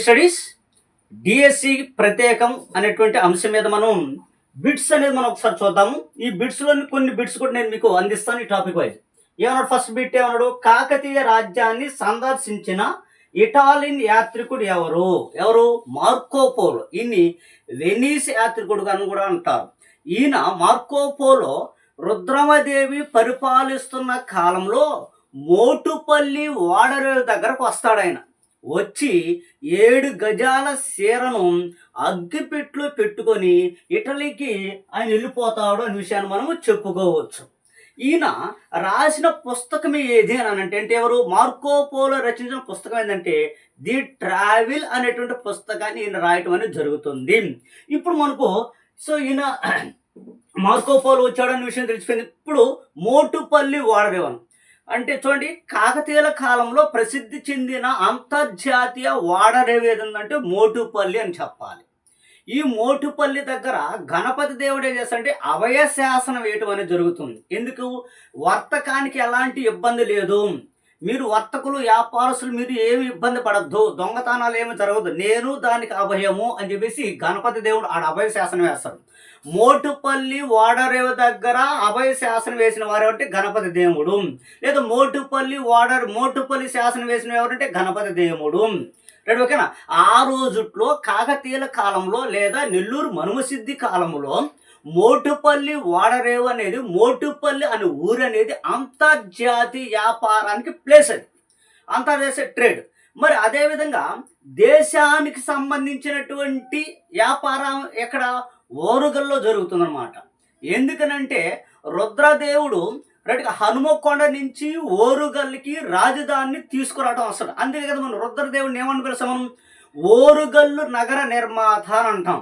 Studies DSC ప్రత్యేకం అనేటువంటి అంశం మీద మనం బిట్స్ అనేది మనం ఒకసారి చూద్దాము. ఈ బిట్స్లోని కొన్ని బిట్స్ కూడా నేను మీకు అందిస్తాను ఈ టాపిక్ వైజ్. ఏమన్నాడు ఫస్ట్ బిట్ ఏమన్నాడు? కాకతీయ రాజ్యాన్ని సందర్శించిన ఇటాలియన్ యాత్రికుడు ఎవరు? ఎవరు? మార్కోపోలో ఈయన్ని వెనీస్ యాత్రికుడు అని కూడా అంటారు. ఈయన మార్కోపోలో రుద్రమదేవి పరిపాలిస్తున్న కాలంలో మోటుపల్లి ఓడరేవు దగ్గరకు వస్తాడు ఆయన వచ్చి ఏడు గజాల సీరను అగ్గిపెట్లో పెట్టుకొని ఇటలీకి ఆయన వెళ్ళిపోతాడు అనే విషయాన్ని మనము చెప్పుకోవచ్చు. ఈయన రాసిన పుస్తకం ఏది అని అంటే అంటే ఎవరు? మార్కోపోలో రచించిన పుస్తకం ఏంటంటే ది ట్రావెల్ అనేటువంటి పుస్తకాన్ని ఈయన రాయటం అనేది జరుగుతుంది. ఇప్పుడు మనకు సో ఈయన మార్కో పోలో వచ్చాడనే విషయం తెలిసిపోయింది. ఇప్పుడు మోటుపల్లి ఓడరేవను అంటే చూడండి కాకతీయుల కాలంలో ప్రసిద్ధి చెందిన అంతర్జాతీయ వాడరేవు ఏదంటే మోటుపల్లి అని చెప్పాలి. ఈ మోటుపల్లి దగ్గర గణపతి దేవుడు ఏం చేస్తాడంటే అభయ శాసనం వేయటం అనేది జరుగుతుంది. ఎందుకు? వర్తకానికి ఎలాంటి ఇబ్బంది లేదు. మీరు వర్తకులు వ్యాపారస్తులు మీరు ఏమి ఇబ్బంది పడద్దు దొంగతనాలు ఏమి జరగదు. నేను దానికి అభయము అని చెప్పేసి గణపతి దేవుడు ఆడ అభయ శాసనం వేస్తాడు. మోటుపల్లి ఓడరేవు దగ్గర అభయ శాసనం వేసిన వారు ఎవరంటే గణపతి దేవుడు. లేదా మోటుపల్లి ఓడర్ మోటుపల్లి శాసనం వేసిన ఎవరంటే గణపతి దేవుడు. రెండు ఓకేనా? ఆ రోజుట్లో కాకతీయుల కాలంలో లేదా నెల్లూరు మనుమసిద్ధి కాలంలో మోటుపల్లి ఓడరేవు అనేది మోటుపల్లి అనే ఊరు అనేది అంతర్జాతీయ వ్యాపారానికి ప్లేస్ అది. అంతర్దేశీయ ట్రేడ్ మరి అదేవిధంగా దేశానికి సంబంధించినటువంటి వ్యాపారం ఎక్కడ? ఓరుగల్లో జరుగుతుందన్నమాట. ఎందుకనంటే రుద్రదేవుడు రైట్ హనుమకొండ నుంచి ఓరుగల్లుకి రాజధానిని తీసుకురావడం అసలు అందుకే కదా మనం రుద్రదేవుడిని ఏమని పిలుస్తాం మనం ఓరుగల్లు నగర నిర్మాత అని అంటాం.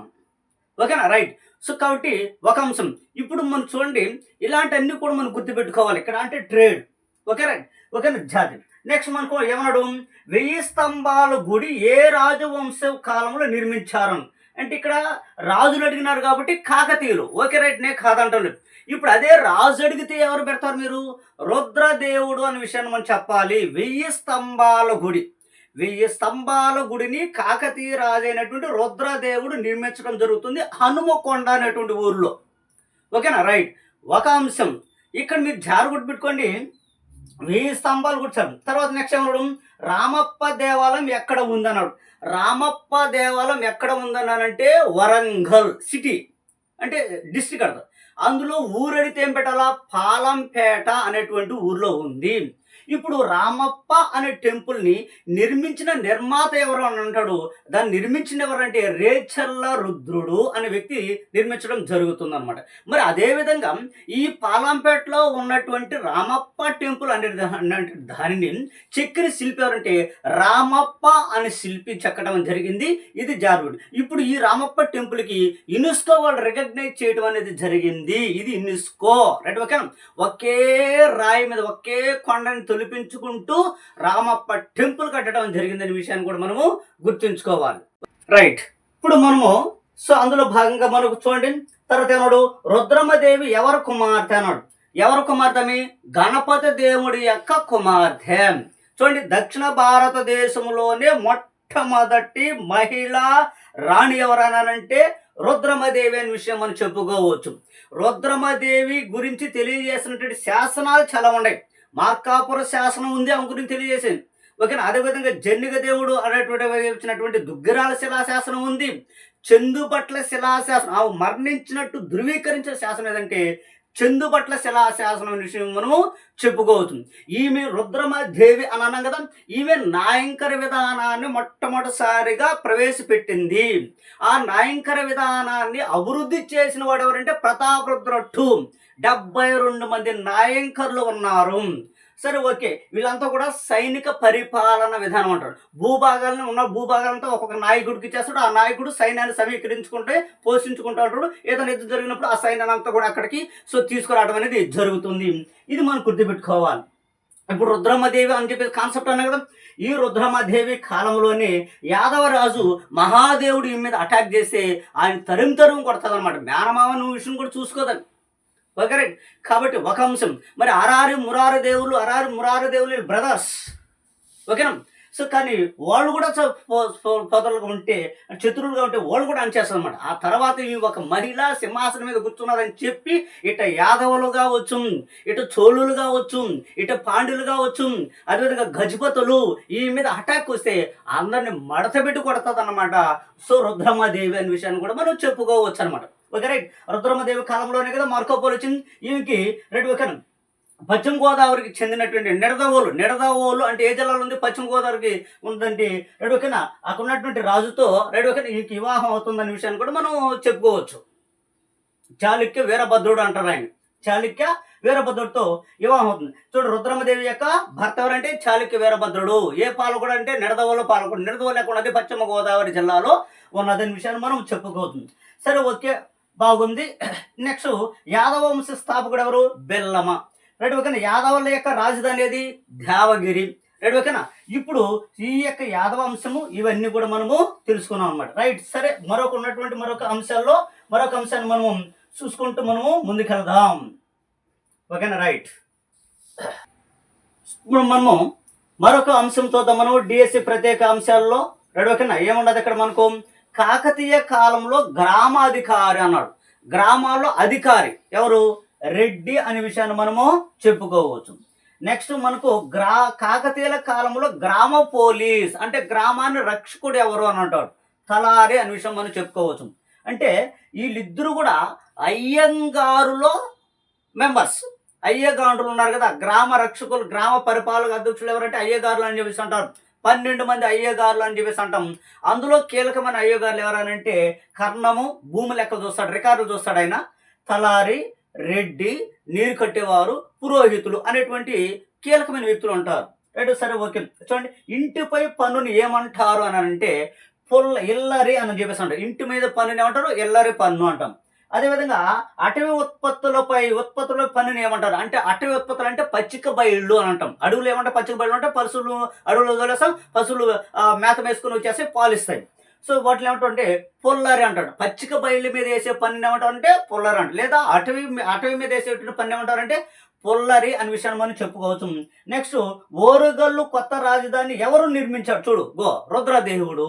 ఓకేనా? రైట్. సో కాబట్టి ఒక అంశం. ఇప్పుడు మనం చూడండి ఇలాంటివన్నీ కూడా మనం గుర్తుపెట్టుకోవాలి. ఇక్కడ అంటే ట్రేడ్. Okay right? ఓకేనా జాతి. నెక్స్ట్ మనకు ఏమన్నాడు? వెయ్యి స్తంభాల గుడి ఏ రాజవంశ కాలంలో నిర్మించారు? అంటే ఇక్కడ రాజులు అడిగినారు కాబట్టి కాకతీయులు. Okay right? నే కాదంటాను ఇప్పుడు అదే రాజు అడిగితే ఎవరు పెడతారు మీరు? రుద్రదేవుడు అనే విషయాన్ని మనం చెప్పాలి. వెయ్యి స్తంభాల గుడి. వెయ్యి స్తంభాల గుడిని కాకతీయ రాజు అయినటువంటి రుద్రదేవుడు నిర్మించడం జరుగుతుంది హనుమకొండ అనేటువంటి ఊరిలో. ఓకేనా? రైట్. ఒక అంశం. ఇక్కడ మీరు జారుగుడు పెట్టుకోండి. వెయ్యి స్తంభాలు కూర్చారు తర్వాత నెక్స్ట్ ఏమన్నాడు రామప్ప దేవాలయం ఎక్కడ ఉందన్నాడు? రామప్ప దేవాలయం ఎక్కడ ఉందన్నానంటే వరంగల్ సిటీ. అంటే డిస్ట్రిక్ట్ అర్థం అందులో ఊరడితే ఏం పెట్టాలా? పాలంపేట అనేటువంటి ఊర్లో ఉంది. ఇప్పుడు రామప్ప అనే టెంపుల్ని నిర్మించిన నిర్మాత ఎవరు అని అంటాడు? దాన్ని నిర్మించిన ఎవరంటే రేచల్ల రుద్రుడు అనే వ్యక్తి నిర్మించడం జరుగుతుందన్నమాట. మరి అదేవిధంగా ఈ పాలంపేటలో ఉన్నటువంటి రామప్ప టెంపుల్ అనే దానిని చెక్కిన శిల్పి ఎవరంటే రామప్ప అనే శిల్పి చెక్కడం జరిగింది. ఇది జార్వుడ్. ఇప్పుడు ఈ రామప్ప టెంపుల్కి యునెస్కో వాళ్ళు రికగ్నైజ్ చేయడం అనేది జరిగింది. ఇది యునెస్కో. రైట్ ఓకే ఒకే రాయి మీద ఒకే కొండని తొలిపించుకుంటూ రామప్ప టెంపుల్ కట్టడం జరిగిందనే విషయాన్ని కూడా మనము గుర్తుంచుకోవాలి. రైట్ ఇప్పుడు మనము సో అందులో భాగంగా మనకు చూడండి. తర్వాత ఏమన్నాడు? రుద్రమదేవి ఎవరు కుమార్తె అన్నాడు. ఎవరు కుమార్తె ఆమె? గణపతి దేవుడి యొక్క కుమార్తె. చూడండి దక్షిణ భారతదేశంలోనే మొట్టమొదటి మహిళా రాణి ఎవరనంటే రుద్రమదేవి అనే విషయం మనం చెప్పుకోవచ్చు. రుద్రమదేవి గురించి తెలియజేసినటువంటి శాసనాలు చాలా ఉన్నాయి. మార్కాపుర శాసనం ఉంది ఆమె గురించి తెలియజేసింది. ఓకేనా? అదేవిధంగా జన్నిక దేవుడు అనేటువంటి వచ్చినటువంటి దుగ్గిరాల శిలాశాసనం ఉంది. చందుపట్ల శిలాశాసనం ఆమె మరణించినట్టు ధృవీకరించిన శాసనం ఏదంటే చందుపట్ల శిలాశాసనం విషయం మనము చెప్పుకోవచ్చు. ఈమె రుద్రమ దేవి అని అన్నాం కదా ఈమె నాయంకర విధానాన్ని మొట్టమొదటిసారిగా ప్రవేశపెట్టింది. ఆ నాయంకర విధానాన్ని అభివృద్ధి చేసిన వాడు ఎవరంటే ప్రతాపరుద్రట్టు. డెబ్బై రెండు మంది నాయంకర్లు ఉన్నారు. సరే ఓకే. వీళ్ళంతా కూడా సైనిక పరిపాలన విధానం అంటారు. భూభాగాలను ఉన్న భూభాగాలంతా ఒక్కొక్క నాయకుడికి ఇచ్చేస్తాడు. ఆ నాయకుడు సైన్యాన్ని సమీకరించుకుంటే పోషించుకుంటూ ఉంటాడు ఏదైనా యుద్ధం జరిగినప్పుడు ఆ సైన్యాన్ని అంతా కూడా అక్కడికి సో తీసుకురావడం అనేది జరుగుతుంది. ఇది మనం గుర్తుపెట్టుకోవాలి. ఇప్పుడు రుద్రమదేవి అని చెప్పేసి కాన్సెప్ట్ అన్నా కదా. ఈ రుద్రమదేవి కాలంలోనే యాదవరాజు మహాదేవుడి మీద అటాక్ చేస్తే ఆయన తరుం తరుం కొడుతుంది అనమాట మేనమామ నువ్వు విషయం కూడా చూసుకోదని ఓకే కాబట్టి ఒక అంశం. మరి అరారి మురారి దేవులు అరారి మురారి దేవులు బ్రదర్స్ ఓకేనా? సో కానీ వాళ్ళు కూడా పొదలుగా ఉంటే శత్రువులుగా ఉంటే వాళ్ళు కూడా అనిచేస్తారు అనమాట ఆ తర్వాత ఈ ఒక మహిళ సింహాసనం మీద కూర్చున్నారని చెప్పి ఇట యాదవులుగా వచ్చు ఇటు చోళులుగా వచ్చు ఇటు పాండ్యులుగా వచ్చు అదేవిధంగా గజపతులు ఈ మీద అటాక్ వస్తే అందరిని మడతబెట్టి కొడుతుంది అనమాట సో రుద్రమాదేవి అనే విషయాన్ని కూడా మనం చెప్పుకోవచ్చు అనమాట ఓకే రైట్ రుద్రమదేవి కాలంలోనే కదా మార్కోపోలు వచ్చింది. ఈమెకి రైట్ ఓకే పశ్చిమ గోదావరికి చెందినటువంటి నిడదవోలు. నిడదవోలు అంటే ఏ జిల్లాలో ఉంది? పశ్చిమ గోదావరికి ఉందండి రైట్ ఓకేనా అక్కడ ఉన్నటువంటి రాజుతో రైట్ ఓకేనా ఈమెకి వివాహం అవుతుందనే విషయాన్ని కూడా మనం చెప్పుకోవచ్చు. చాళుక్య వీరభద్రుడు అంటారు ఆయన. చాళుక్య వీరభద్రుడితో వివాహం అవుతుంది. చూడు రుద్రమదేవి యొక్క భర్త ఎవరంటే చాళుక్య వీరభద్రుడు. ఏ పాలకుడు అంటే నిడదవోలు పాలకుడు. నిడదవోలు ఎక్కడ ఉన్నది పశ్చిమ గోదావరి జిల్లాలో ఉన్నదని విషయాన్ని మనం చెప్పుకోవచ్చు. సరే ఓకే. బాగుంది. నెక్స్ట్ యాదవ వంశ స్థాపకుడు ఎవరు? బెల్లమ. రైట్ ఓకేనా? యాదవుల యొక్క రాజధాని ఏది? దేవగిరి రైట్ ఓకేనా? ఇప్పుడు ఈ యొక్క యాదవ అంశము ఇవన్నీ కూడా మనము తెలుసుకున్నాం అనమాట రైట్ సరే మరొక ఉన్నటువంటి మరొక అంశాల్లో మరొక అంశాన్ని మనము చూసుకుంటూ మనము ముందుకెళ్దాం. ఓకేనా? రైట్. ఇప్పుడు మనము మరొక అంశం చూద్దాం. మనము డిఎస్సి ప్రత్యేక అంశాల్లో. రైట్ ఓకేనా? ఏముండదు ఇక్కడ మనకు? కాకతీయ కాలంలో గ్రామాధికారి అన్నాడు. గ్రామాల్లో అధికారి ఎవరు? రెడ్డి అనే విషయాన్ని మనము చెప్పుకోవచ్చు. నెక్స్ట్ మనకు గ్రా కాకతీయుల కాలంలో గ్రామ పోలీస్ అంటే గ్రామాన్ని రక్షకుడు ఎవరు అని అంటాడు. తలారి అనే విషయం మనం చెప్పుకోవచ్చు. అంటే వీళ్ళిద్దరూ కూడా అయ్యంగారులో మెంబర్స్ అయ్యగారులు ఉన్నారు కదా గ్రామ రక్షకులు గ్రామ పరిపాలక అధ్యక్షులు ఎవరంటే అయ్యగారులు అని చెప్పేసి అంటారు. పన్నెండు మంది అయ్యగారులు అని చెప్పేసి అంటాం. అందులో కీలకమైన అయ్యగారులు ఎవరనంటే కర్ణము భూమి లెక్క చూస్తాడు రికార్డులు చూస్తాడు ఆయన. తలారి రెడ్డి నీరు కట్టేవారు పురోహితులు అనేటువంటి కీలకమైన వ్యక్తులు ఉంటారు. రైట్ సరే ఓకే. చూడండి ఇంటిపై పన్నుని ఏమంటారు అని అంటే పుల్ల ఇల్లరి అని చెప్పేసి అంటారు. ఇంటి మీద పన్నుని ఏమంటారు? ఇల్లరి పన్ను అంటాం. అదేవిధంగా అటవీ ఉత్పత్తులపై ఉత్పత్తుల పన్నుని ఏమంటారు? అంటే అటవీ ఉత్పత్తులు అంటే పచ్చిక బయళ్ళు అని అంటాం. అడవులు ఏమంటే పచ్చిక బయళ్ళు? అంటే పశువులు అడవులు వదిలేస్తాం పశువులు మేత వేసుకుని వచ్చేసి పాలిస్తాయి. సో వాటిని ఏమంటుంటే పొల్లరి అంటాడు పచ్చిక బయళ్ళ మీద వేసే పన్ను ఏమంటారు అంటే పొల్లరి అంట లేదా అటవీ అటవీ మీద వేసేటువంటి పన్ను ఏమంటారంటే పొల్లరి అనే విషయాన్ని మనం చెప్పుకోవచ్చు. నెక్స్ట్ ఓరుగల్లు కొత్త రాజధాని ఎవరు నిర్మించారు? చూడు గో రుద్రదేవుడు.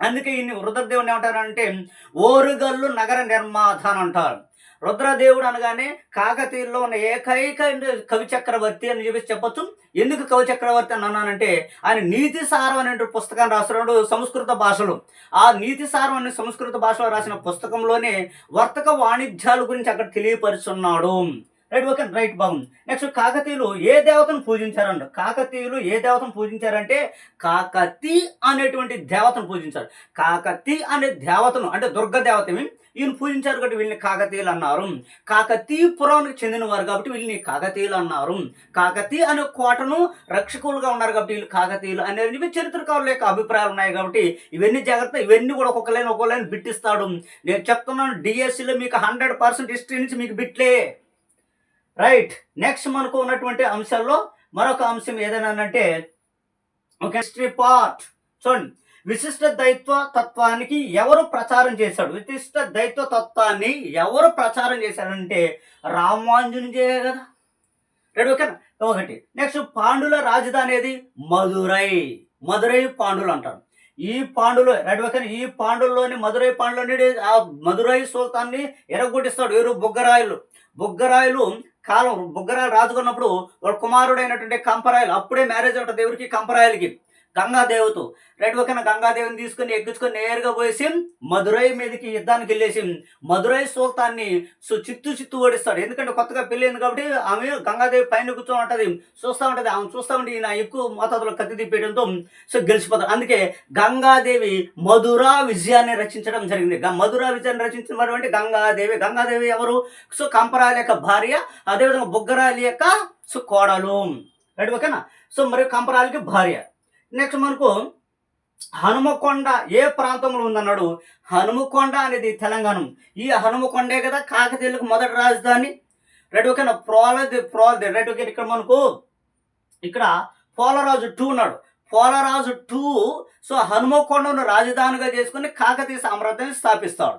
అందుకే ఈయన్ని రుద్రదేవుని ఏమంటారంటే ఓరుగల్లు నగర నిర్మాత అని అంటారు. రుద్రదేవుడు అనగానే కాకతీయుల్లో ఉన్న ఏకైక కవి చక్రవర్తి అని చెప్పేసి చెప్పొచ్చు. ఎందుకు కవి చక్రవర్తి అని అన్నానంటే ఆయన నీతి సారం అనే పుస్తకాన్ని రాస్తున్నాడు సంస్కృత భాషలో. ఆ నీతి సారం అనే సంస్కృత భాషలో రాసిన పుస్తకంలోనే వర్తక వాణిజ్యాల గురించి అక్కడ తెలియపరుచున్నాడు. రైట్ ఓకే రైట్ బాగుంది నెక్స్ట్ కాకతీయులు ఏ దేవతను పూజించారంట? కాకతీయులు ఏ దేవతను పూజించారంటే కాకతి అనేటువంటి దేవతను పూజించారు. కాకతి అనే దేవతను అంటే దుర్గ దేవతని ఈయన పూజించారు కాబట్టి వీళ్ళని కాకతీయులు అన్నారు. కాకతీపురానికి చెందిన చెందినవారు కాబట్టి వీళ్ళని కాకతీయులు అన్నారు. కాకతీ అనే కోటను రక్షకులుగా ఉన్నారు కాబట్టి వీళ్ళు కాకతీయులు అనేది ఇవి చరిత్రకారుల యొక్క అభిప్రాయాలు ఉన్నాయి కాబట్టి ఇవన్నీ జాగ్రత్త ఇవన్నీ కూడా ఒక్కొక్క లైన్ ఒక్కొక్క లైన్ బిట్టిస్తాడు. నేను చెప్తున్నాను డిఎస్సిలో మీకు హండ్రెడ్ పర్సెంట్ హిస్టరీ నుంచి మీకు బిట్లే. రైట్ నెక్స్ట్ మనకు ఉన్నటువంటి అంశాల్లో మరొక అంశం ఏదైనా అంటే ఒక హిస్టరీ పార్ట్ చూడండి. విశిష్ట దైత్వ తత్వానికి ఎవరు ప్రచారం చేశాడు? విశిష్ట దైత్వ తత్వాన్ని ఎవరు ప్రచారం చేశాడంటే రామాంజనుజే కదా. రెడీ ఓకేనా ఒకటి. నెక్స్ట్ పాండుల రాజధాని ఏది? మధురై. మధురై పాండులు అంటారు. ఈ పాండులు రెడ్ ఓకేనా ఈ పాండుల్లోని మధురై పాండులోని ఆ మధురై సుల్తాన్ని ఎరగొట్టిస్తాడు. ఎవరు? బుగ్గరాయలు. బుగ్గరాయలు కాలం బుగ్గరాలు రాజుకున్నప్పుడు వాళ్ళ కుమారుడైనటువంటి కంపరాయలు అప్పుడే మ్యారేజ్ ఉంటుంది ఎవరికి కంపరాయలకి. గంగాదేవతో. రైట్ ఓకేనా గంగాదేవిని తీసుకుని ఎక్కించుకొని నేరుగా పోయేసి మధురై మీదకి యుద్ధానికి వెళ్ళేసి మధురై సుల్తాన్ని సో చిత్తు చిత్తు ఓడిస్తాడు. ఎందుకంటే కొత్తగా పెళ్ళైంది కాబట్టి ఆమె గంగాదేవి పైన కూర్చొని ఉంటుంది. చూస్తూ ఉంటుంది. ఆమె చూస్తూ ఉంటే ఈయన ఎక్కువ మోతాదులో కత్తి తిప్పేయడంతో సో గెలిచిపోతాడు. అందుకే గంగాదేవి మధురా విజయాన్ని రచించడం జరిగింది. మధురా విజయాన్ని రచించిన వారు గంగాదేవి. గంగాదేవి ఎవరు? సో కంపరాయల యొక్క భార్య అదేవిధంగా బుగ్గరాలి యొక్క సో కోడలు. రైట్ ఓకేనా సో మరియు కంపరాలకి భార్య. నెక్స్ట్ మనకు హనుమకొండ ఏ ప్రాంతంలో ఉందన్నాడు? హనుమకొండ అనేది తెలంగాణ. ఈ హనుమకొండే కదా కాకతీయులకు మొదటి రాజధాని. రైట్ ఓకేనా ప్రోలది ప్రోలది రైట్ ఓకే ఇక్కడ మనకు ఇక్కడ పోలరాజు టూ ఉన్నాడు. పోలరాజు టూ సో హనుమకొండను రాజధానిగా చేసుకుని కాకతీయ సామ్రాజ్యాన్ని స్థాపిస్తాడు.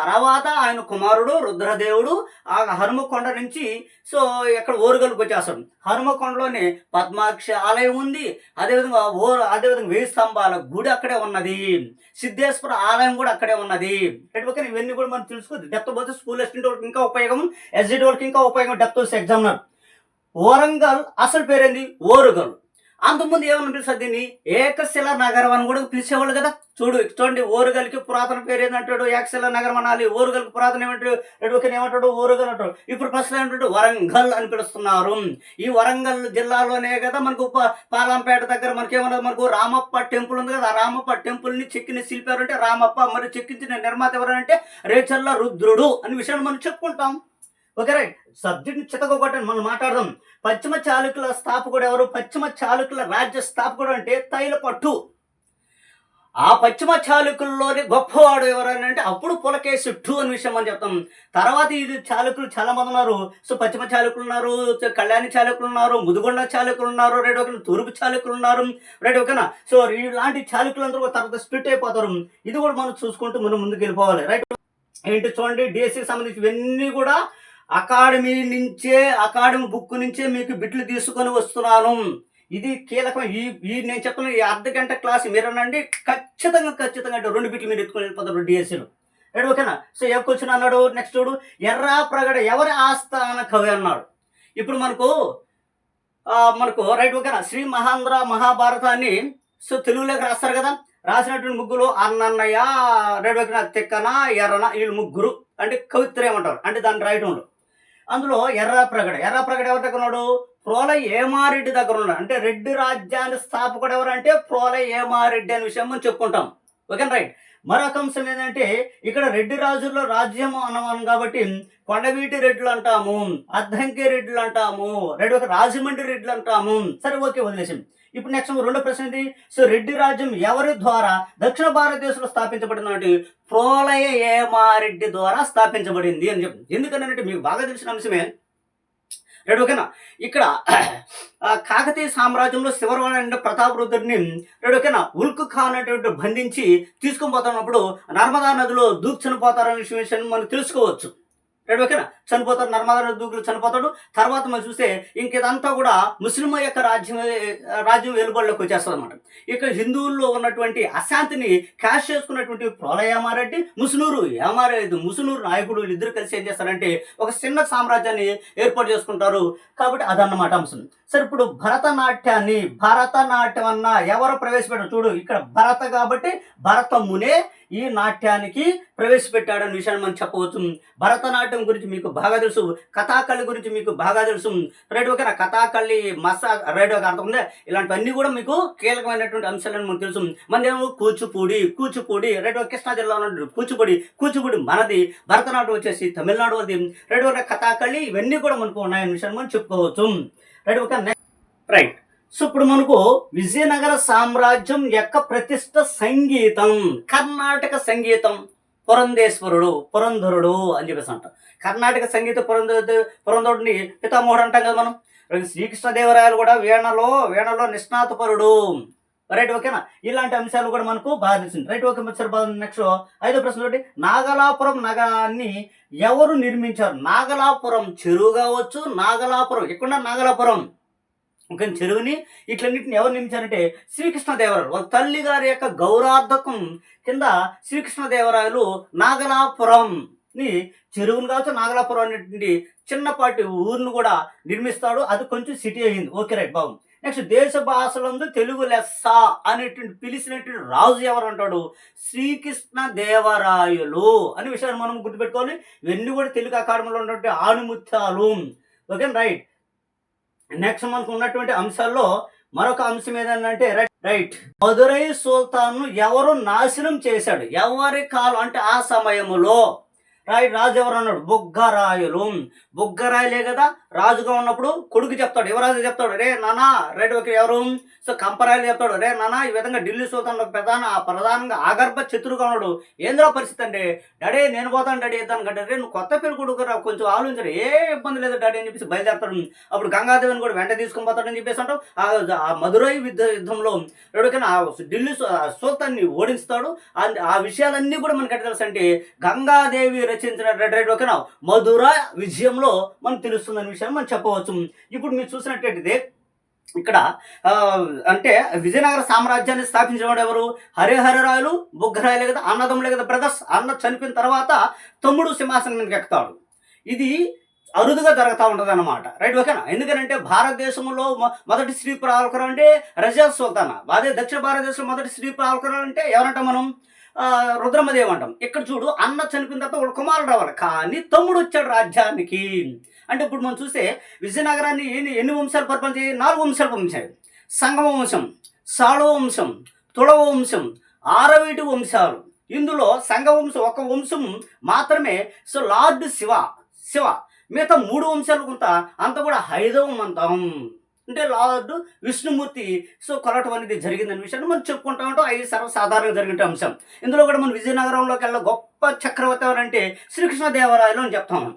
తర్వాత ఆయన కుమారుడు రుద్రదేవుడు ఆ హనుమకొండ నుంచి సో ఇక్కడ ఓరుగల్కి వచ్చేస్తాడు. హనుమకొండలోనే పద్మాక్ష ఆలయం ఉంది. అదేవిధంగా ఓరు అదేవిధంగా వెయ్యి స్తంభాల గుడి అక్కడే ఉన్నది. సిద్ధేశ్వర ఆలయం కూడా అక్కడే ఉన్నది. ఎటువైనా ఇవన్నీ కూడా మనం తెలుసుకోవద్దు. డెప్త్ పోతే స్కూల్ అసిస్టెంట్ వాళ్ళకి ఇంకా ఉపయోగం ఎస్జిటి వాళ్ళకి ఇంకా ఉపయోగం డెప్త్ వస్తే ఎగ్జామినర్ వరంగల్ అసలు పేరేంది? ఓరుగల్ అంతకుముందు ఏమని పిలుస్తుంది దీన్ని? ఏకశిల నగరం అని కూడా పిలిచేవాళ్ళు కదా. చూడు చూడండి ఓరుగలికి పురాతన పేరు ఏంటంటాడు ఏకశిల నగరం అనాలి. ఓరుగల్కి పురాతన ఏమంటాడు? ఏమంటాడు? ఓరుగల్ అంటాడు. ఇప్పుడు ప్రస్తుతం ఏమంటాడు వరంగల్ అని పిలుస్తున్నారు. ఈ వరంగల్ జిల్లాలోనే కదా మనకు పాలంపేట దగ్గర మనకేమన్నా మనకు రామప్ప టెంపుల్ ఉంది కదా. రామప్ప టెంపుల్ని చెక్కిన శిల్పారు అంటే రామప్ప. మరి చెక్కించిన నిర్మాత ఎవరంటే రేచల్ల రుద్రుడు అని విషయాన్ని మనం చెప్పుకుంటాం. Okay right. సబ్జెక్ట్ చితకొకటి మనం మాట్లాడదాం. పశ్చిమ చాళుక్యుల స్థాపకుడు ఎవరు? పశ్చిమ చాళుక్యుల రాజ్య స్థాపకుడు అంటే తైలపట్టు. ఆ పశ్చిమ చాళుకుల్లోని గొప్పవాడు ఎవరైనా అంటే అప్పుడు టూ అనే విషయం అని చెప్తాం. తర్వాత ఇది చాళుకులు చాలా మంది ఉన్నారు. సో పశ్చిమ చాళుకులు ఉన్నారు కళ్యాణి చాళుక్యులు ఉన్నారు ముదుగొండ చాళుక్యులు ఉన్నారు రెండు ఒక తూర్పు చాళుకులు ఉన్నారు రెండు ఒకనా సో ఇలాంటి చాళుకులందరూ కూడా తర్వాత స్ప్లిట్ అయిపోతారు. ఇది కూడా మనం చూసుకుంటూ మనం ముందుకు వెళ్ళిపోవాలి రైట్? ఏంటి చూడండి డిఎస్సికి సంబంధించి ఇవన్నీ కూడా అకాడమీ నుంచే అకాడమీ బుక్ నుంచే మీకు బిట్లు తీసుకొని వస్తున్నాను. ఇది కీలకం. ఈ ఈ నేను చెప్పిన ఈ అర్ధ గంట క్లాస్ మీరనండి. ఖచ్చితంగా ఖచ్చితంగా అంటే రెండు బిట్లు మీరు ఎత్తుకొని వెళ్ళిపోతారు డిఎస్సీలు. రైట్ ఓకేనా? సో ఏ క్వశ్చన్ అన్నాడు? నెక్స్ట్ చూడు. ఎర్రా ప్రగడ ఎవరి ఆస్థాన కవి అన్నాడు. ఇప్పుడు మనకు మనకు రైట్ ఓకేనా? శ్రీ మహాంధ్ర మహాభారతాన్ని సో తెలుగులోకి రాస్తారు కదా? రాసినటువంటి ముగ్గురు అన్నన్నయ్య రైట్ ఓకేనా? తిక్కన ఎర్రన వీళ్ళు ముగ్గురు. అంటే కవిత్రం అంటారు అంటే దాని రాయటంలో. అందులో ఎర్ర ప్రగడ. ఎవరి దగ్గర ఉన్నాడు? ప్రోలయ ఏమారెడ్డి దగ్గర ఉన్నాడు. అంటే రెడ్డి రాజ్యాన్ని స్థాపకుడు ఎవరంటే ప్రోలయ ఏమారెడ్డి అనే విషయం మనం చెప్పుకుంటాం. Okay right. మరొక అంశం ఏంటంటే ఇక్కడ రెడ్డి రాజుల్లో రాజ్యం అన్నమానం కాబట్టి కొండవీటి రెడ్లు అంటాము అద్దంకి రెడ్లు అంటాము రెడ్డి ఒక రాజమండ్రి రెడ్లు అంటాము. సరే ఓకే వదిలేసాం ఇప్పుడు నెక్స్ట్ రెండో ప్రశ్న ఏంటి? సో రెడ్డి రాజ్యం ఎవరి ద్వారా దక్షిణ భారతదేశంలో స్థాపించబడినటువంటి ప్రోలయ ఏమారెడ్డి ద్వారా స్థాపించబడింది అని చెప్పి. ఎందుకంటే మీకు బాగా తెలిసిన అంశమే. రెడ్ ఓకేనా? ఇక్కడ కాకతీయ సామ్రాజ్యంలో శివరవాడ ప్రతాపరుద్రుడిని రెడ్ ఓకేనా? ఉల్క్ ఖాన్ అనేటువంటి బంధించి తీసుకుని పోతున్నప్పుడు నర్మదా నదిలో దూకు పోతారనే విషయం మనం తెలుసుకోవచ్చు. రెడ్ ఓకేనా? చనిపోతాడు నర్మదా దూకులు చనిపోతాడు. తర్వాత మనం చూస్తే ఇంక ఇదంతా కూడా ముస్లిం యొక్క రాజ్యం రాజ్యం వెలుబడిలోకి వచ్చేస్తుంది అనమాట ఇక్కడ హిందువుల్లో ఉన్నటువంటి అశాంతిని క్యాష్ చేసుకున్నటువంటి ప్రోలయామారెడ్డి ముసునూరు. ఏమారేది ముసునూరు నాయకుడు వీళ్ళిద్దరు కలిసి ఏం చేస్తారంటే ఒక చిన్న సామ్రాజ్యాన్ని ఏర్పాటు చేసుకుంటారు. కాబట్టి అదన్నమాట అంశం సరే ఇప్పుడు భరతనాట్యాన్ని భరతనాట్యం అన్న ఎవరు ప్రవేశపెట్టారు చూడు ఇక్కడ భరత కాబట్టి భరతమునే ఈ నాట్యానికి ప్రవేశపెట్టాడన్న విషయాన్ని మనం చెప్పవచ్చు. భరతనాట్యం గురించి మీకు బాగా తెలుసు కథాకళి గురించి మీకు బాగా తెలుసు. రైట్ ఓకేనా? కథాకళి మసా రైట్ ఒక అర్థం ఉందా. ఇలాంటివన్నీ కూడా మీకు కీలకమైనటువంటి అంశాలని మనకు తెలుసు. మనదేమో కూచిపూడి కూచిపూడి రైట్ కృష్ణా జిల్లాలో కూచిపూడి కూచిపూడి మనది భరతనాట్యం వచ్చేసి తమిళనాడు అది రైట్ ఒక కథాకళి ఇవన్నీ కూడా మనకు ఉన్నాయన్న విషయాన్ని మనం చెప్పుకోవచ్చు. రైట్ ఒక రైట్ సో ఇప్పుడు మనకు విజయనగర సామ్రాజ్యం యొక్క ప్రతిష్ట సంగీతం కర్ణాటక సంగీతం పురంధేశ్వరుడు పురంధరుడు అని చెప్పేసి అంటాం కర్ణాటక సంగీత పురంధ పురంధరుడిని పితామోహుడు అంటాం కదా మనం. శ్రీకృష్ణదేవరాయలు కూడా వీణలో వీణలో నిష్ణాతపరుడు. రైట్ ఓకేనా ఇలాంటి అంశాలు కూడా మనకు బాధించింది రైట్ ఓకే సరే నెక్స్ట్ ఐదో ప్రశ్న ఒకటి నాగలాపురం నగరాన్ని ఎవరు నిర్మించారు? నాగలాపురం చెరువు కావచ్చు నాగలాపురం ఎక్కడ నాగలాపురం. ఒక చెరువుని ఇట్లన్నిటిని ఎవరు నిర్మించారంటే శ్రీకృష్ణదేవరాయలు. ఒక తల్లి గారి యొక్క గౌరార్థకం కింద శ్రీకృష్ణదేవరాయలు నాగలాపురం ని చెరువును కావచ్చు నాగలాపురం అనేటువంటి చిన్నపాటి ఊరిని కూడా నిర్మిస్తాడు. అది కొంచెం సిటీ అయింది. ఓకే రైట్ బాగుంది. నెక్స్ట్ దేశ భాషలందు తెలుగు లెస్స అనేటువంటి పిలిచినటువంటి రాజు ఎవరు అంటాడు శ్రీకృష్ణ దేవరాయలు అనే విషయాన్ని మనం గుర్తుపెట్టుకోవాలి. ఇవన్నీ కూడా తెలుగు అకాడమీలో ఉన్నటువంటి ఆణిముత్యాలు. Okay right. నెక్స్ట్ మనకు ఉన్నటువంటి అంశాల్లో మరొక అంశం ఏదంటే రైట్ రైట్. మదురై సుల్తాన్ను ఎవరు నాశనం చేశాడు? ఎవరి కాలం? అంటే ఆ సమయంలో రైట్ రాజు ఎవరు అన్నాడు బుగ్గరాయులు. బుగ్గరాయలే కదా? రాజుగా ఉన్నప్పుడు కొడుకు చెప్తాడు యువరాజు చెప్తాడు రే నానా రైట్ ఒక ఎవరు? సో కంపరాయలు చెప్తాడు రే నానా ఈ విధంగా ఢిల్లీ సుల్తాన్ ప్రధాన ప్రధానంగా ఆగర్భ శత్రుగా ఉన్నాడు. ఏంద్రా పరిస్థితి అంటే డాడీ నేను పోతాను డాడీ ఇద్దాను. కంటే రే నువ్వు కొత్త పిల్లలు కొడుకు కొంచెం ఆలోచించరు ఏ ఇబ్బంది లేదు డాడీ అని చెప్పేసి బయలుదేరతాడు. అప్పుడు గంగాదేవిని కూడా వెంట తీసుకొని పోతాడని చెప్పేసి అంటాం ఆ- మధురై యుద్ధ యుద్ధంలో ఎవరికైనా ఢిల్లీ సుల్తాన్ని ఓడిస్తాడు ఆ- విషయాలన్నీ కూడా మనకి ఎట్లా తెలుసు అంటే గంగాదేవి రచించిన రెడ్ రెడ్ ఓకేనా మధుర విజయంలో మనకు తెలుస్తుందనే విషయాన్ని మనం చెప్పవచ్చు. ఇప్పుడు మీరు చూసినట్టయితే ఇక్కడ ఆ, అంటే విజయనగర సామ్రాజ్యాన్ని స్థాపించిన వాడు ఎవరు? హరిహరరాయలు బుగ్గరాయలే కదా అన్నదమ్ములే కదా బ్రదర్స్ అన్న చనిపోయిన తర్వాత తమ్ముడు సింహాసనం మీదకి ఎక్కుతాడు. ఇది అరుదుగా జరుగుతూ ఉంటుంది అనమాట రైట్ ఓకేనా ఎందుకంటే భారతదేశంలో మొదటి స్త్రీ పాలకులు అంటే రజా సుల్తానా. అదే దక్షిణ భారతదేశంలో మొదటి స్త్రీ పాలకులు అంటే ఎవరంటాం మనం? ఆ, రుద్రమదేవి అంటాం. ఇక్కడ చూడు అన్న చనిపోయిన తర్వాత ఒక కుమారుడు రావాలి. కానీ తమ్ముడు వచ్చాడు రాజ్యానికి. అంటే ఇప్పుడు మనం చూస్తే విజయనగరాన్ని ఎన్ని ఎన్ని వంశాలు పరిపాలించాయి నాలుగు వంశాలు పంపించాయి. సంగమ వంశం సాళవ వంశం తుళవ వంశం ఆరవీటి వంశాలు. ఇందులో సంగ వంశం ఒక వంశం మాత్రమే. So lord Shiva Shiva. మిగతా మూడు వంశాలు కొంత అంత కూడా హైదవం అంతాం అంటే లార్డ్ విష్ణుమూర్తి సో కొలటం అనేది జరిగిందనే విషయాన్ని మనం చెప్పుకుంటా ఉంటాం. అవి సర్వసాధారణంగా జరిగిన అంశం. ఇందులో కూడా మనం విజయనగరంలోకి వెళ్ళిన గొప్ప చక్రవర్తి ఎవరంటే శ్రీకృష్ణదేవరాయలు అని చెప్తాం.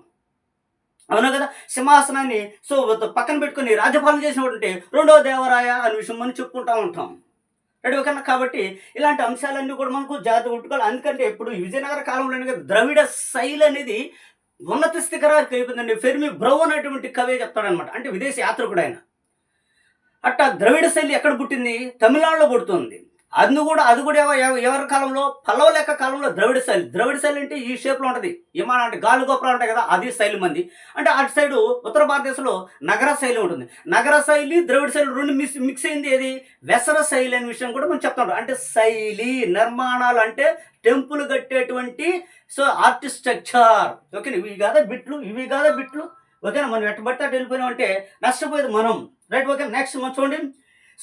అవునా కదా? సింహాసనాన్ని సో పక్కన పెట్టుకుని రాజ్యపాలన చేసినటువంటి రెండవ దేవరాయ అనే విషయం మనం చెప్పుకుంటా ఉంటాం. రెడీ కన్నా కాబట్టి ఇలాంటి అంశాలన్నీ కూడా మనకు జాతి పెట్టుకోవాలి అందుకంటే ఇప్పుడు విజయనగర కాలంలో కదా ద్రవిడ శైలి అనేది ఉన్నత స్థితికరానికి అయిపోయిందండి ఫెర్మి బ్రౌన్ అనేటువంటి కవి చెప్తాడనమాట అంటే విదేశీ యాత్రికుడు ఆయన. అట్ట ద్రవిడ శైలి ఎక్కడ పుట్టింది? తమిళనాడులో పుడుతుంది. అందు కూడా అది కూడా ఎవ- ఎవరి కాలంలో? పల్లవ లెక్క కాలంలో ద్రవిడ శైలి. ద్రవిడ శైలి అంటే ఈ షేప్లో ఉంటుంది. విమానం అంటే గాలి గోపురాలు ఉంటాయి కదా అది శైలి మంది. అంటే అటు సైడు ఉత్తర భారతదేశంలో నగర శైలి ఉంటుంది. నగర శైలి ద్రవిడ శైలి రెండు మిక్స్ మిక్స్ అయింది ఏది? వెసర శైలి అనే విషయం కూడా మనం చెప్తాం. అంటే శైలి నిర్మాణాలు అంటే టెంపుల్ కట్టేటువంటి సో ఆర్టిస్ట్రక్చర్ ఓకే ఇవి కాదా బిట్లు? ఇవి కాదా బిట్లు? ఓకేనా? మనం ఎట్టబట్టి అటు అంటే నష్టపోయేది మనం. రైట్? ఓకే నెక్స్ట్ మనం చూడండి.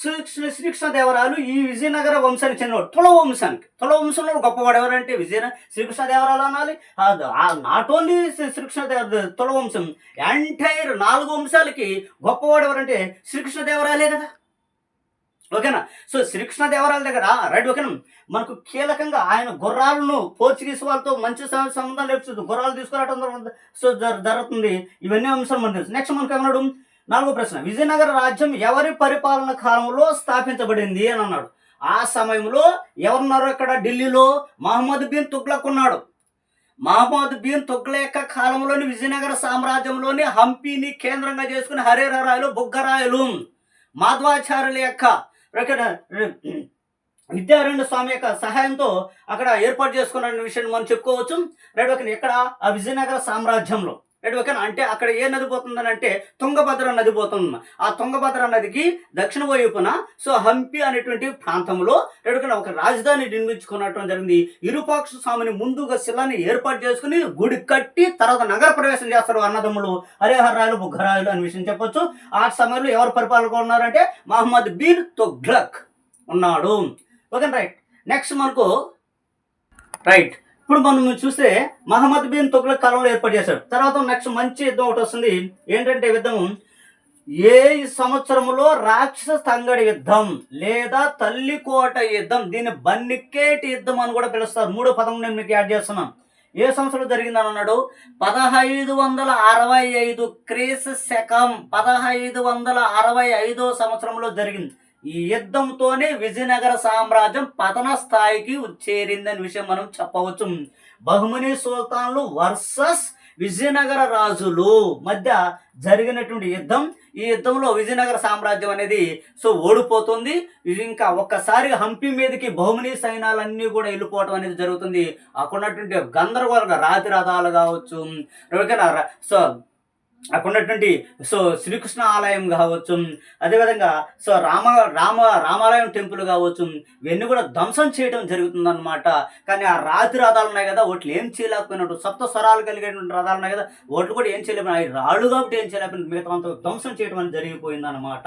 శ్రీకృష్ణ శ్రీకృష్ణదేవరాయలు ఈ విజయనగర వంశానికి చెందినవాడు తుల వంశానికి. తుల వంశంలో గొప్పవాడు ఎవరంటే విజయ శ్రీకృష్ణదేవరాయలు అనాలి. నాట్ ఓన్లీ శ్రీకృష్ణదేవ తుల వంశం. ఎంటైర్ నాలుగు వంశాలకి గొప్పవాడు ఎవరంటే శ్రీకృష్ణదేవరాయలే కదా. ఓకేనా? సో శ్రీకృష్ణదేవరాయల దగ్గర రైట్ ఓకేనా? మనకు కీలకంగా ఆయన గుర్రాలను పోర్చుగీస్ వాళ్ళతో మంచి సంబంధం సంబంధాలు గుర్రాలు తీసుకురావడం సో జరుగుతుంది. ఇవన్నీ అంశాలు మనకు తెలుసు. నెక్స్ట్ మనకు ఏమన్నాడు? నాలుగో ప్రశ్న విజయనగర రాజ్యం ఎవరి పరిపాలన కాలంలో స్థాపించబడింది అని అన్నాడు. ఆ సమయంలో ఎవరున్నారు అక్కడ? ఢిల్లీలో మహమ్మద్ బిన్ తుగ్లక్ ఉన్నాడు. మహమ్మద్ బిన్ తుగ్లక్ కాలంలోని విజయనగర సామ్రాజ్యంలోని హంపీని కేంద్రంగా చేసుకుని హరేరాయలు బుగ్గరాయలు మాధ్వాచార్యుల యొక్క ఇక్కడ విద్యారణ్య స్వామి యొక్క సహాయంతో అక్కడ ఏర్పాటు చేసుకున్న విషయాన్ని మనం చెప్పుకోవచ్చు. రైట్ ఇక్కడ ఆ విజయనగర సామ్రాజ్యంలో రైట్ అంటే అక్కడ ఏ నది పోతుందని అంటే తుంగభద్ర నది పోతుంది. ఆ తుంగభద్ర నదికి దక్షిణ వైపున సో హంపి అనేటువంటి ప్రాంతంలో రైట్ ఒక రాజధాని నిర్మించుకున్నట్టు జరిగింది. ఇరుపాక్ష స్వామిని ముందుగా శిలాన్ని ఏర్పాటు చేసుకుని గుడి కట్టి తర్వాత నగర ప్రవేశం చేస్తారు అన్నదమ్ములు. హరిహర్రాయలు బుగ్గరాయలు అనే విషయం చెప్పొచ్చు. ఆ సమయంలో ఎవరు పరిపాలన ఉన్నారంటే మహమ్మద్ బీర్ తొగ్లక్ ఉన్నాడు. Okay right. నెక్స్ట్ మనకు రైట్. ఇప్పుడు మనం చూస్తే మహమ్మద్ బిన్ తుగ్లక్ కాలంలో ఏర్పాటు చేశాడు తర్వాత నెక్స్ట్ మంచి యుద్ధం ఒకటి వస్తుంది. ఏంటంటే యుద్ధం? ఏ సంవత్సరంలో రాక్షస తంగడి యుద్ధం లేదా తల్లికోట యుద్ధం? దీన్ని బన్నికేట్ యుద్ధం అని కూడా పిలుస్తారు. మూడో పదం నేను మీకు యాడ్ చేస్తున్నాను. ఏ సంవత్సరం జరిగిందని అన్నాడు? పదహైదు వందల అరవై ఐదు క్రీస్ శకం. పదహైదు వందల అరవై ఐదో సంవత్సరంలో జరిగింది. ఈ యుద్ధంతోనే విజయనగర సామ్రాజ్యం పతన స్థాయికి చేరిందని విషయం మనం చెప్పవచ్చు. బహుమని సుల్తాన్లు వర్సెస్ విజయనగర రాజులు మధ్య జరిగినటువంటి యుద్ధం. ఈ యుద్ధంలో విజయనగర సామ్రాజ్యం అనేది సో ఓడిపోతుంది. ఇంకా ఒక్కసారి హంపి మీదకి బహుమని సైన్యాలన్నీ కూడా వెళ్ళిపోవటం అనేది జరుగుతుంది. అక్కడ ఉన్నటువంటి గందరగోళంగా రాతి రథాలు కావచ్చు సో అక్కడ ఉన్నటువంటి సో శ్రీకృష్ణ ఆలయం కావచ్చు అదేవిధంగా సో రామ రామ రామాలయం టెంపుల్ కావచ్చు ఇవన్నీ కూడా ధ్వంసం చేయడం జరుగుతుందన్నమాట. కానీ ఆ రాతి రథాలు ఉన్నాయి కదా వాటిని ఏం చేయలేకపోయినట్టు సప్త స్వరాలు కలిగేటువంటి రథాలు ఉన్నాయి కదా వాటిని కూడా ఏం చేయలేకపోయినా అవి రాళ్ళు కాబట్టి ఏం చేయలేకపోయినా మిగతా అంతా ధ్వంసం చేయడం అనేది జరిగిపోయిందన్నమాట.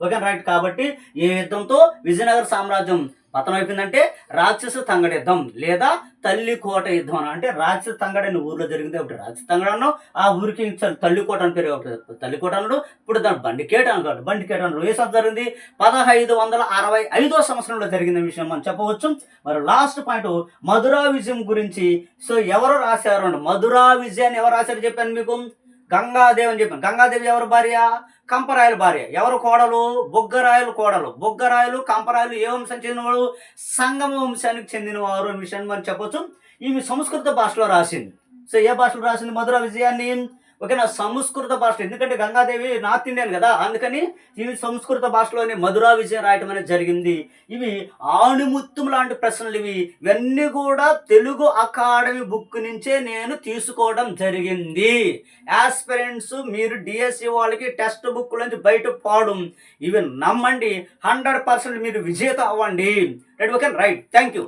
Okay right. కాబట్టి ఈ యుద్ధంతో విజయనగర సామ్రాజ్యం పతనం అయిపోయిందంటే రాక్షస తంగడ యుద్ధం లేదా తల్లి కోట యుద్ధం అని అంటే రాక్షస తంగడి అని ఊర్లో జరిగింది ఒకటి. రాక్షస తంగడ అన్నాం ఆ ఊరికి తల్లి కోట అని పేరు ఒకటి. తల్లి కోట అన్నాడు ఇప్పుడు దాని బండికేట అనుకోండి బండికేట అన్నాడు. ఏ సంవత్సరం జరిగింది? పదహైదు వందల అరవై ఐదో సంవత్సరంలో జరిగిన విషయం మనం చెప్పవచ్చు. మరి లాస్ట్ పాయింట్ మధురా విజయం గురించి. సో ఎవరు రాశారు? అంటే మధురా విజయాన్ని ఎవరు రాశారు చెప్పాను మీకు? గంగాదేవి అని చెప్పాను. గంగాదేవి ఎవరు భార్య? కంపరాయల భార్య. ఎవరు కోడలు? బొగ్గరాయలు కోడలు. బొగ్గరాయలు కంపరాయలు ఏ వంశానికి చెందినవాడు? సంగమ వంశానికి చెందినవారు అనే విషయాన్ని మనం చెప్పొచ్చు. ఈమె సంస్కృత భాషలో రాసింది. సో ఏ భాషలో రాసింది మధుర విజయాన్ని? ఓకేనా? సంస్కృత భాషలో ఎందుకంటే గంగాదేవి నార్త్ ఇండియన్ కదా అందుకని ఇవి సంస్కృత భాషలోనే మధురా విజయం రాయటం అనేది జరిగింది. ఇవి ఆణిముత్యం లాంటి ప్రశ్నలు ఇవి. ఇవన్నీ కూడా తెలుగు అకాడమీ బుక్ నుంచే నేను తీసుకోవడం జరిగింది. యాస్పిరెంట్స్ మీరు డిఎస్సి వాళ్ళకి టెక్స్ట్ బుక్ నుంచి బయట పోవడం ఇవి నమ్మండి. హండ్రెడ్ పర్సెంట్ మీరు విజేత అవ్వండి. Right okay right thank you